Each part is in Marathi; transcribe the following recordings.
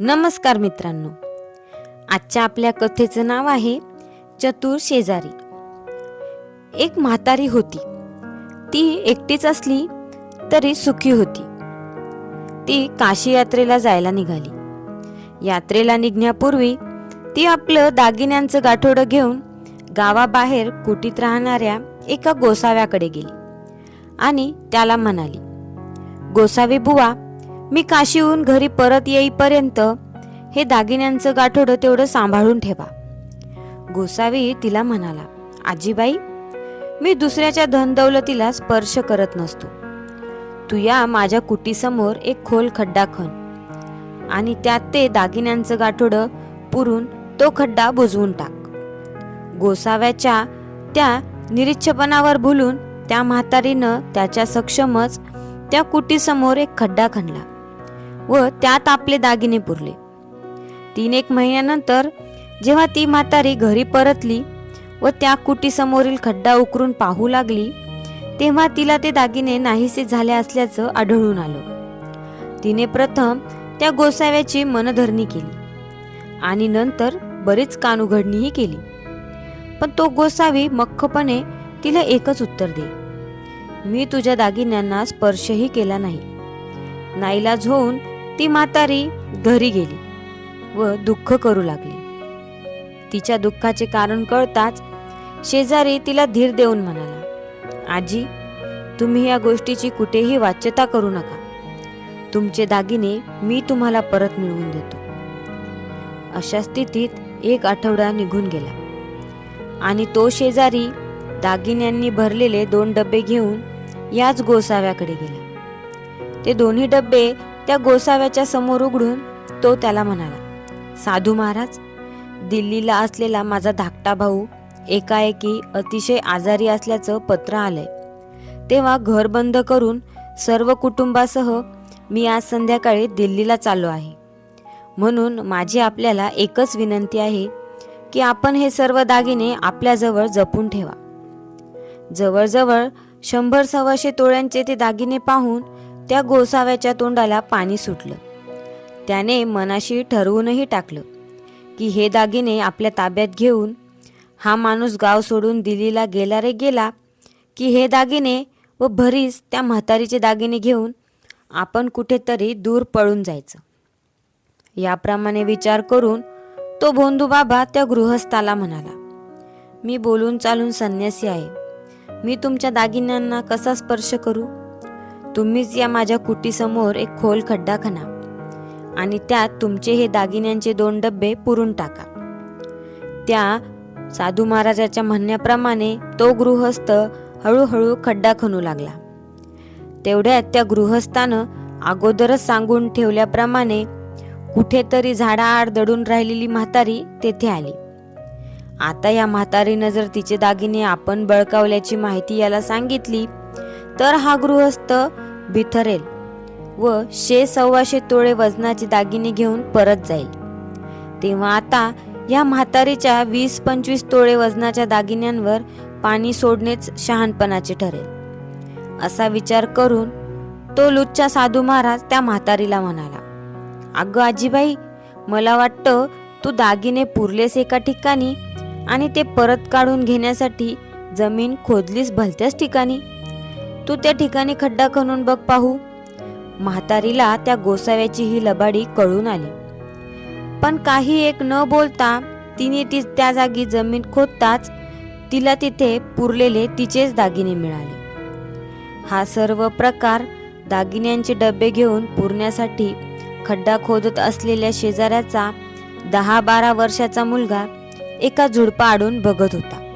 नमस्कार मित्रांनो. आजच्या आपल्या कथेचं नाव आहे चतुर शेजारी. एक म्हातारी होती. ती एकटीच असली तरी सुखी होती. ती काशी यात्रेला जायला निघाली. यात्रेला निघण्यापूर्वी ती आपलं दागिन्यांचं गाठोडं घेऊन गावाबाहेर कुटीत राहणाऱ्या एका गोसाव्याकडे गेली आणि त्याला म्हणाली गोसावी बुवा मी काशीहून घरी परत येईपर्यंत हे दागिन्यांचं गाठोडं तेवढं सांभाळून ठेवा. गोसावी तिला म्हणाला आजीबाई मी दुसऱ्याच्या धनदौलतीला स्पर्श करत नसतो. तू या माझ्या कुटीसमोर एक खोल खड्डा खण आणि त्यात ते दागिन्यांचं गाठोडं पुरून तो खड्डा बुजवून टाक. गोसाव्याच्या त्या निरीच्छपणावर भुलून त्या म्हातारीनं त्याच्या सक्षमच त्या कुटीसमोर एक खड्डा खणला. व त्यात आपले दागिने पुरले. तीन एक महिन्यानंतर जेव्हा ती म्हातारी घरी परतली व त्या कुटीसमोरील खड्डा उकरून पाहू लागली तेव्हा तिला ते दागिने नाहीसे झाले असल्याचं आढळून आलं. तिने प्रथम त्या गोसाव्याची मनधरणी केली आणि नंतर बरीच कानुघडणीही केली. पण तो गोसावी मख्खपणे तिला एकच उत्तर दे. मी तुझ्या दागिन्यांना स्पर्शही केला नाही. नाईलाज होऊन ती म्हातारी घरी गेली व दुःख करू लागली. तिच्या दुःखाचे कारण कळताच शेजारी तिला धीर देऊन म्हणाला आजी तुम्ही या गोष्टीची कुठेही वाच्यता करू नका. तुमचे दागिने मी तुम्हाला परत मिळवून देतो. अशा स्थितीत एक आठवडा निघून गेला आणि तो शेजारी दागिन्यांनी भरलेले दोन डबे घेऊन याच गोसाव्याकडे गेला. ते दोन्ही डबे त्या गोसाव्याच्या समोर उघडून तो त्याला म्हणाला साधू महाराज दिल्लीला असलेला माझा धाकटा भाऊ एकाएकी अतिशय आजारी असल्याचं पत्र आलंय. तेव्हा घर बंद करून सर्व कुटुंबासह मी आज संध्याकाळी दिल्लीला चाललो आहे. म्हणून माझी आपल्याला एकच विनंती आहे की आपण हे सर्व दागिने आपल्याजवळ जपून ठेवा. जवळजवळ शंभर सव्वाशे तोळ्यांचे ते दागिने पाहून त्या गोसाव्याच्या तोंडाला पाणी सुटलं. त्याने मनाशी ठरवूनही टाकलं की हे दागिने आपल्या ताब्यात घेऊन हा माणूस गाव सोडून दिल्लीला गेला रे गेला की हे दागिने व भरीस त्या म्हातारीचे दागिने घेऊन आपण कुठेतरी दूर पळून जायचं. याप्रमाणे विचार करून तो भोंदू बाबा त्या गृहस्थाला म्हणाला मी बोलून चालून संन्यासी आहे. मी तुमच्या दागिन्यांना कसा स्पर्श करू? तुम्हीच या माझ्या कुटीसमोर एक खोल खड्डा खणा आणि त्यात तुमचे हे दागिन्यांचे दोन डब्बे पुरून टाका. त्या साधू महाराजाच्या म्हणण्याप्रमाणे तो गृहस्थ हळूहळू खड्डा खणू लागला. तेवढ्यात त्या गृहस्थानं अगोदरच सांगून ठेवल्याप्रमाणे कुठेतरी झाडाआड दडून राहिलेली म्हातारी तेथे आली. आता या म्हातारीनं जर तिचे दागिने आपण बळकावल्याची माहिती याला सांगितली तर हा गृहस्थ बिथरेल व शे सव्वाशे तोळे वजनाचे दागिने घेऊन परत जाईल. तेव्हा आता या म्हातारीच्या वीस पंचवीस तोळे वजनाच्या दागिन्यांवर पाणी सोडणेच शहाणपणाचे ठरेल. असा विचार करून तो लुच्चा साधू महाराज त्या म्हातारीला म्हणाला अगं आजीबाई मला वाटतं तू दागिने पुरलेस एका ठिकाणी आणि ते परत काढून घेण्यासाठी जमीन खोदलीस भलत्याच ठिकाणी. तू त्या ठिकाणी खड्डा खणून बघ पाहू. म्हातारीला त्या गोसाव्याची ही लबाडी कळून आली. पण काही एक न बोलता तिने ती त्या जागी जमीन खोदताच तिला तिथे पुरलेले तिचेच दागिने मिळाले. हा सर्व प्रकार दागिन्यांचे डबे घेऊन पुरण्यासाठी खड्डा खोदत असलेल्या शेजाऱ्याचा दहा बारा वर्षाचा मुलगा एका झुडपा आडून बघत होता.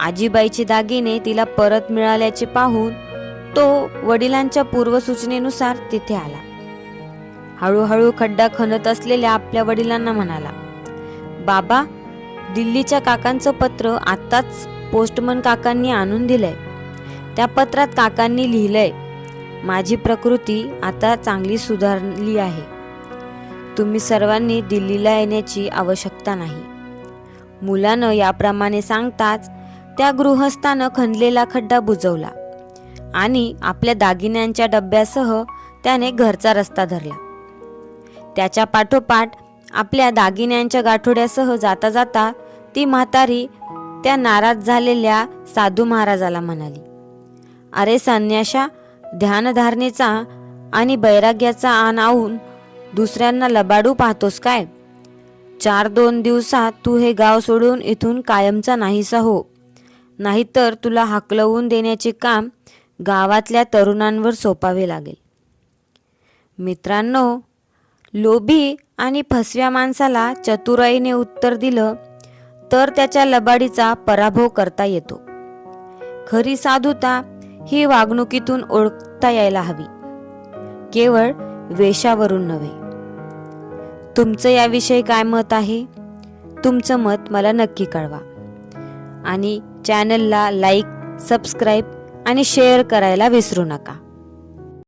आजीबाईचे दागिने तिला परत मिळाल्याचे पाहून तो वडिलांच्या पूर्वसूचनेनुसार तिथे आला. हळूहळू खड्डा खणत असलेल्या आपल्या वडिलांना म्हणाला बाबा दिल्लीच्या काकांचं पत्र आत्ताच पोस्टमन काकांनी आणून दिलंय. त्या पत्रात काकांनी लिहिलंय माझी प्रकृती आता चांगली सुधारली आहे. तुम्ही सर्वांनी दिल्लीला येण्याची आवश्यकता नाही. मुलानं याप्रमाणे सांगताच त्या गृहस्थानं खणलेला खड्डा बुजवला आणि आपल्या दागिन्यांच्या डब्यासह त्याने घरचा रस्ता धरला. त्याच्या पाठोपाठ आपल्या दागिन्यांच्या गाठोड्यासह जाता जाता ती म्हातारी त्या नाराज झालेल्या साधू महाराजाला म्हणाली अरे संन्याशा ध्यानधारणेचा आणि बैराग्याचा आण आऊन दुसऱ्यांना लबाडू पाहतोस काय? चार दोन दिवसात तू हे गाव सोडून इथून कायमचा नाहीसा हो. नाहीतर तुला हाकलवून देण्याचे काम गावातल्या तरुणांवर सोपावे लागेल. मित्रांनो लोभी आणि फसव्या माणसाला चतुराईने उत्तर दिलं तर त्याच्या लबाडीचा पराभव करता येतो. खरी साधुता ही वागणुकीतून ओळखता यायला हवी. केवळ वेशावरून नव्हे. तुमचं याविषयी काय मत आहे? तुमचं मत मला नक्की कळवा. आणि चॅनलला लाईक सबस्क्राईब आणि शेअर करायला विसरू नका.